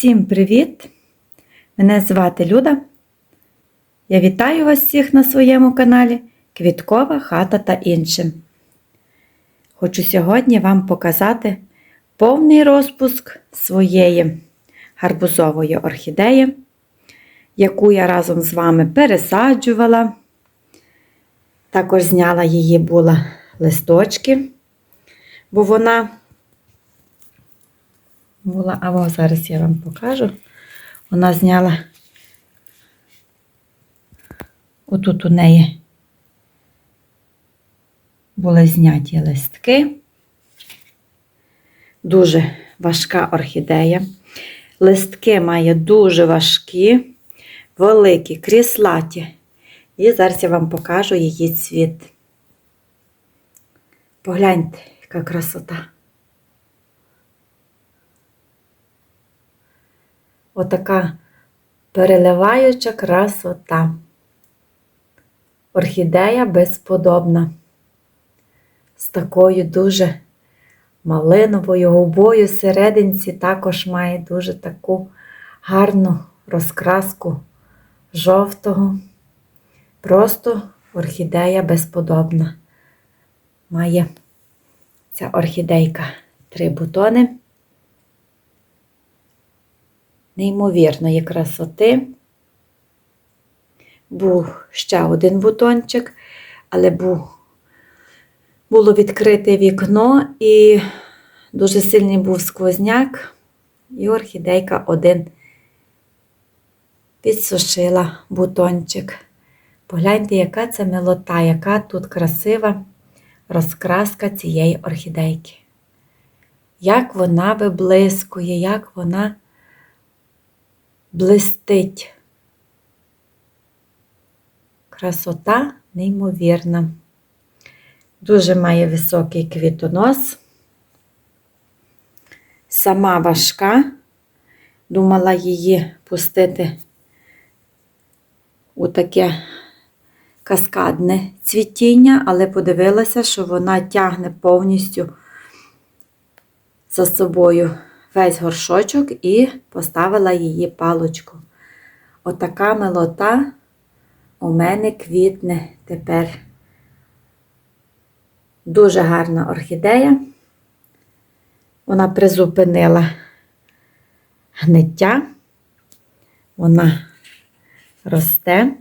Всім привіт! Мене звати Люда. Я вітаю вас всіх на своєму каналі Квіткова хата та іншим. Хочу сьогодні вам показати повний розпуск своєї гарбузової орхідеї, яку я разом з вами пересаджувала. Також зняла її була листочки, бо вона була, а о, зараз я вам покажу. Вона зняла отут у неї були зняті листки. Дуже важка орхідея. Листки має дуже важкі, великі, кріслаті. І зараз я вам покажу її цвіт. Погляньте, яка красота. Отака переливаюча красота. Орхідея безподобна. З такою дуже малиновою губою серединці також має дуже таку гарну розкраску жовтого. Просто орхідея безподобна. Має ця орхідейка три бутони неймовірної красоти. Був ще один бутончик, але був, було відкрите вікно і дуже сильний був сквозняк, і орхідейка один підсушила бутончик. Погляньте, яка це милота, яка тут красива розкраска цієї орхідейки. Як вона виблискує, як вона блистить. Красота неймовірна. Дуже має високий квітонос. Сама важка. Думала її пустити у таке каскадне цвітіння, але подивилася, що вона тягне повністю за собою весь горшочок і поставила її палочку. Отака милота у мене квітне тепер. Дуже гарна орхідея. Вона призупинила гниття, вона росте.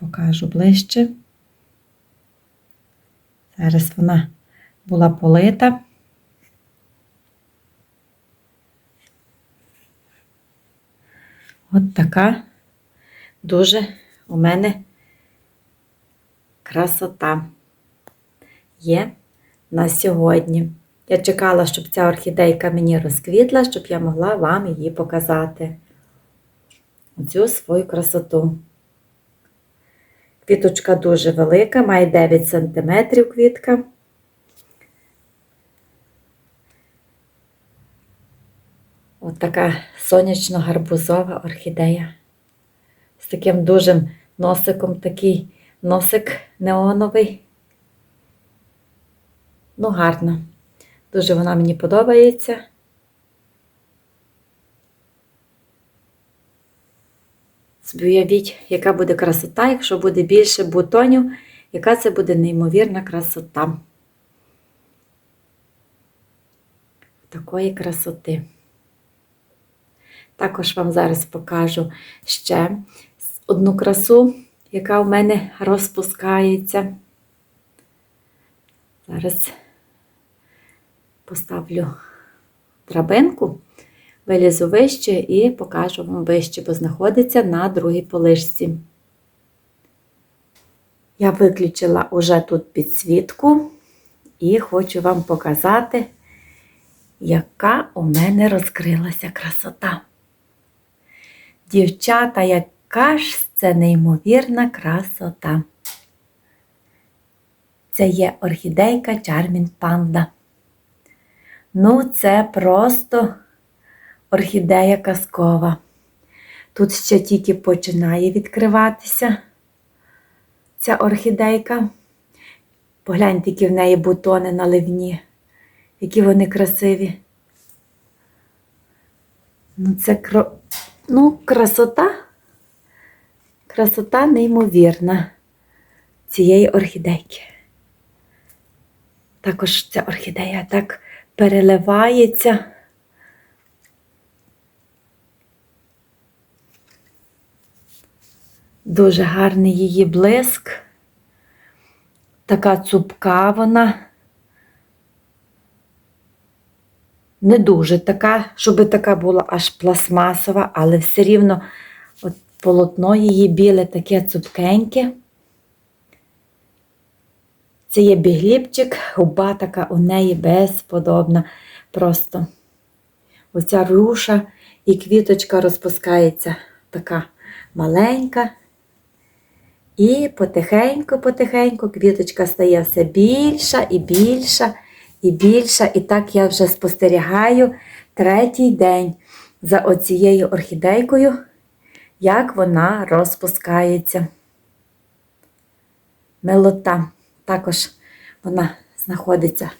Покажу ближче. Зараз вона була полита. От така дуже у мене красота є на сьогодні. Я чекала, щоб ця орхідейка мені розквітла, щоб я могла вам її показати. Оцю свою красоту. Квіточка дуже велика, має 9 см квітка. От така сонячно-гарбузова орхідея. З таким дуже носиком, такий носик неоновий. Ну, гарна. Дуже вона мені подобається. Собі уявіть, яка буде красота, якщо буде більше бутонів, яка це буде неймовірна красота. Такої красоти. Також вам зараз покажу ще одну красу, яка в мене розпускається. Зараз поставлю драбинку вилізу вище і покажу вам вище, бо знаходиться на другій полишці. Я виключила уже тут підсвітку і хочу вам показати, яка у мене розкрилася красота. Дівчата, яка ж це неймовірна красота. Це є орхідейка Чармін Панда. Ну, це просто орхідея казкова. Тут ще тільки починає відкриватися ця орхідейка. Погляньте, які в неї бутони наливні. Які вони красиві. Ну, це ну, красота. Красота неймовірна цієї орхідейки. Також ця орхідея так переливається. Дуже гарний її блиск. Така цупка вона. Не дуже така, щоб така була аж пластмасова, але все рівно от полотно її біле таке цупкеньке. Це є бігліпчик, губа така у неї безподобна. Просто оця руша і квіточка розпускається така маленька. І потихеньку-потихеньку квіточка стає все більша і більша і більша. І так я вже спостерігаю третій день за оцією орхідейкою, як вона розпускається. Милота. Також вона знаходиться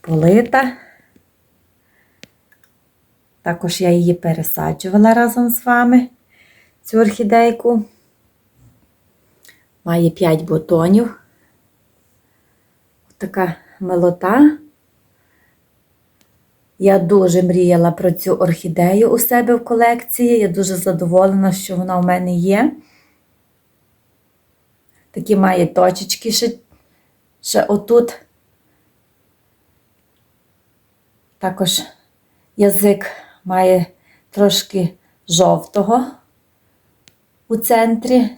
полита. Також я її пересаджувала разом з вами, цю орхідейку. Має 5 бутонів. Така милота. Я дуже мріяла про цю орхідею у себе в колекції. Я дуже задоволена, що вона у мене є. Такі має точечки ще, ще отут. Також язик має трошки жовтого у центрі.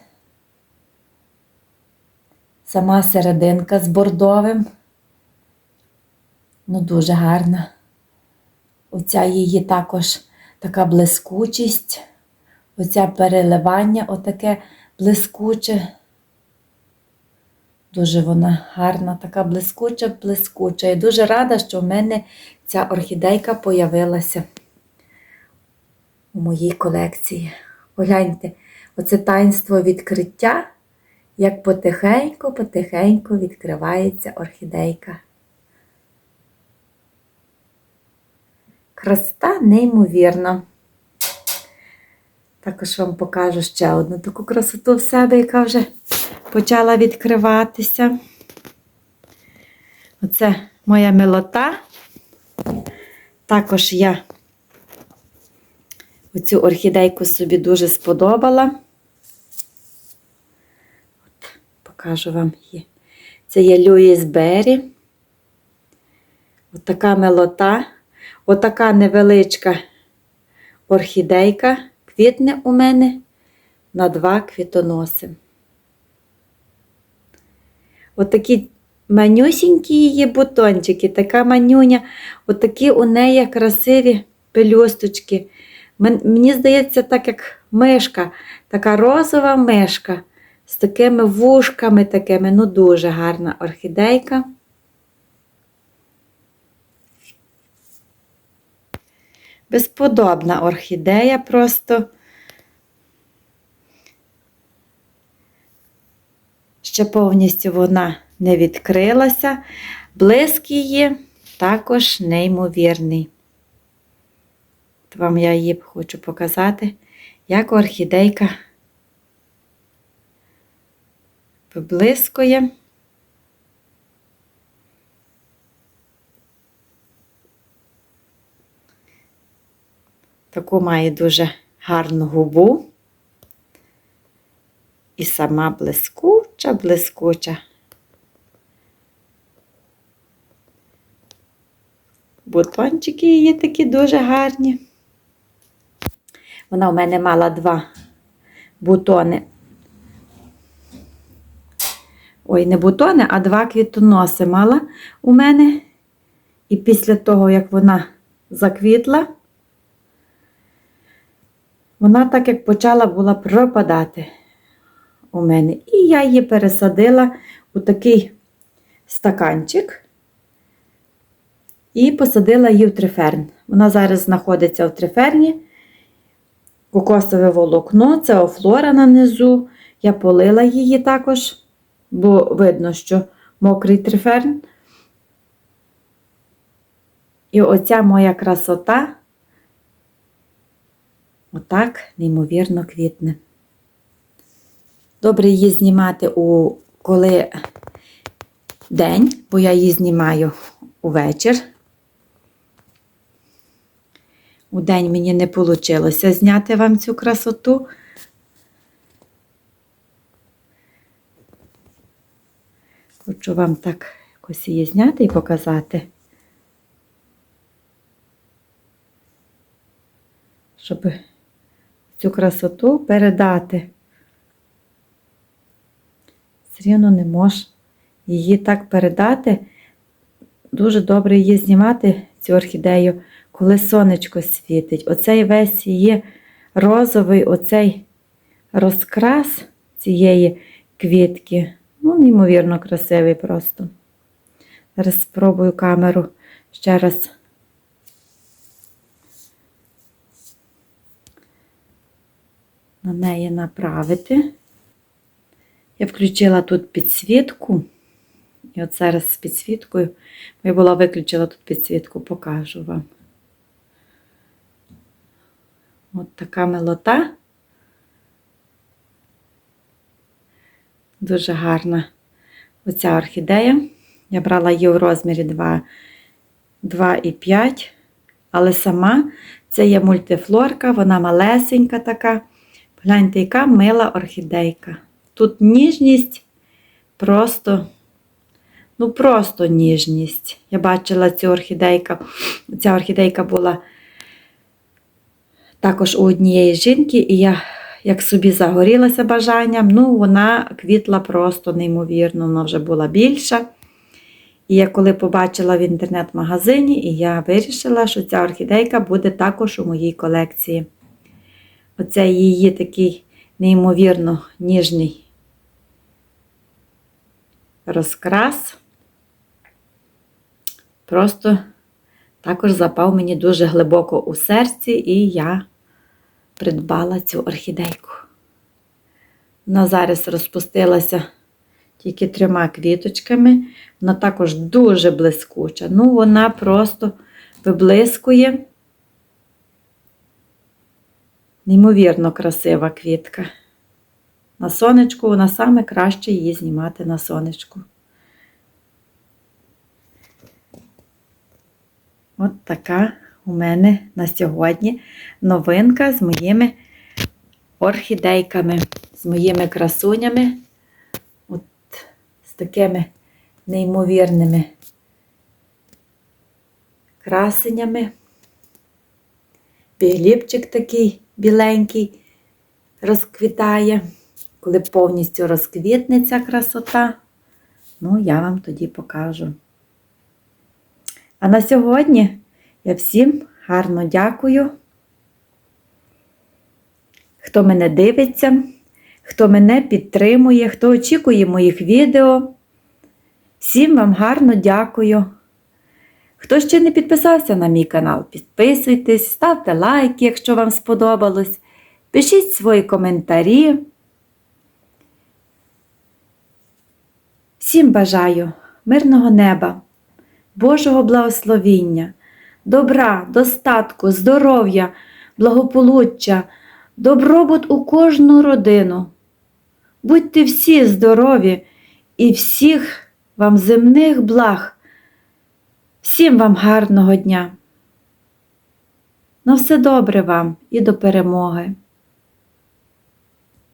Сама серединка з бордовим. Ну, дуже гарна. Оця її також така блискучість, оця переливання, отаке блискуче. Дуже вона гарна, така блискуча, блискуча. Я дуже рада, що в мене ця орхідейка появилася у моїй колекції. Погляньте, оце таїнство відкриття, як потихеньку-потихеньку відкривається орхідейка. Красота неймовірна. Також вам покажу ще одну таку красоту в себе, яка вже почала відкриватися. Оце моя милота. Також я оцю орхідейку собі дуже сподобала. От, покажу вам її. Це є Люїс Беррі. От така милота. Отака невеличка орхідейка квітне у мене на два квітоноси. Отакі манюсінькі її бутончики, така манюня, отакі у неї красиві пелюсточки. Мені здається, так як мишка, така розова мишка з такими вушками, такими, ну дуже гарна орхідейка. Безподобна орхідея просто. Ще повністю вона не відкрилася. Блиск її також неймовірний. От вам я її хочу показати, як орхідейка виблискує. Таку має дуже гарну губу. І сама блискуча, блискуча. Бутончики її такі дуже гарні. Вона у мене мала два бутони. Ой, не бутони, а два квітоноси мала у мене. І після того, як вона заквітла, вона так як почала була пропадати у мене. І я її пересадила у такий стаканчик і посадила її в триферн. Вона зараз знаходиться в триферні. Кокосове волокно, це офлора на низу. Я полила її також, бо видно, що мокрий триферн. І оця моя красота отак неймовірно квітне. Добре її знімати у коли день, бо я її знімаю увечір. У день мені не вийшло зняти вам цю красоту. Хочу вам так якось її зняти і показати. Щоб цю красоту передати. Все рівно не можеш її так передати. Дуже добре її знімати, цю орхідею, коли сонечко світить. Оцей весь її розовий, оцей розкрас цієї квітки. Ну, неймовірно красивий просто. Зараз спробую камеру ще раз. На неї направити. Я включила тут підсвітку. І от зараз з підсвіткою, я була виключила тут підсвітку, покажу вам. От така милота. Дуже гарна оця орхідея. Я брала її в розмірі 2,5, але сама це є мультифлорка, вона малесенька така. Гляньте, яка мила орхідейка. Тут ніжність просто, ну просто ніжність. Я бачила цю орхідейка. Ця орхідейка була також у однієї жінки, і я як собі загорілася бажанням, ну, вона квітла просто неймовірно, вона вже була більша. І я коли побачила в інтернет-магазині, і я вирішила, що ця орхідейка буде також у моїй колекції. Оце її такий неймовірно ніжний розкрас. Просто також запав мені дуже глибоко у серці, і я придбала цю орхідейку. Вона зараз розпустилася тільки трьома квіточками. Вона також дуже блискуча. Ну, вона просто виблискує. Неймовірно красива квітка. На сонечку вона саме краще її знімати на сонечку. От така у мене на сьогодні новинка з моїми орхідейками, з моїми красунями, от з такими неймовірними красенями. Бігліпчик такий біленький розквітає. Коли повністю розквітне ця красота, ну, я вам тоді покажу. А на сьогодні я всім гарно дякую, хто мене дивиться, хто мене підтримує, хто очікує моїх відео. Всім вам гарно дякую. Хто ще не підписався на мій канал, підписуйтесь, ставте лайки, якщо вам сподобалось. Пишіть свої коментарі. Всім бажаю мирного неба, Божого благословіння, добра, достатку, здоров'я, благополуччя, добробут у кожну родину. Будьте всі здорові і всіх вам земних благ. Всім вам гарного дня. На все добре вам і до перемоги!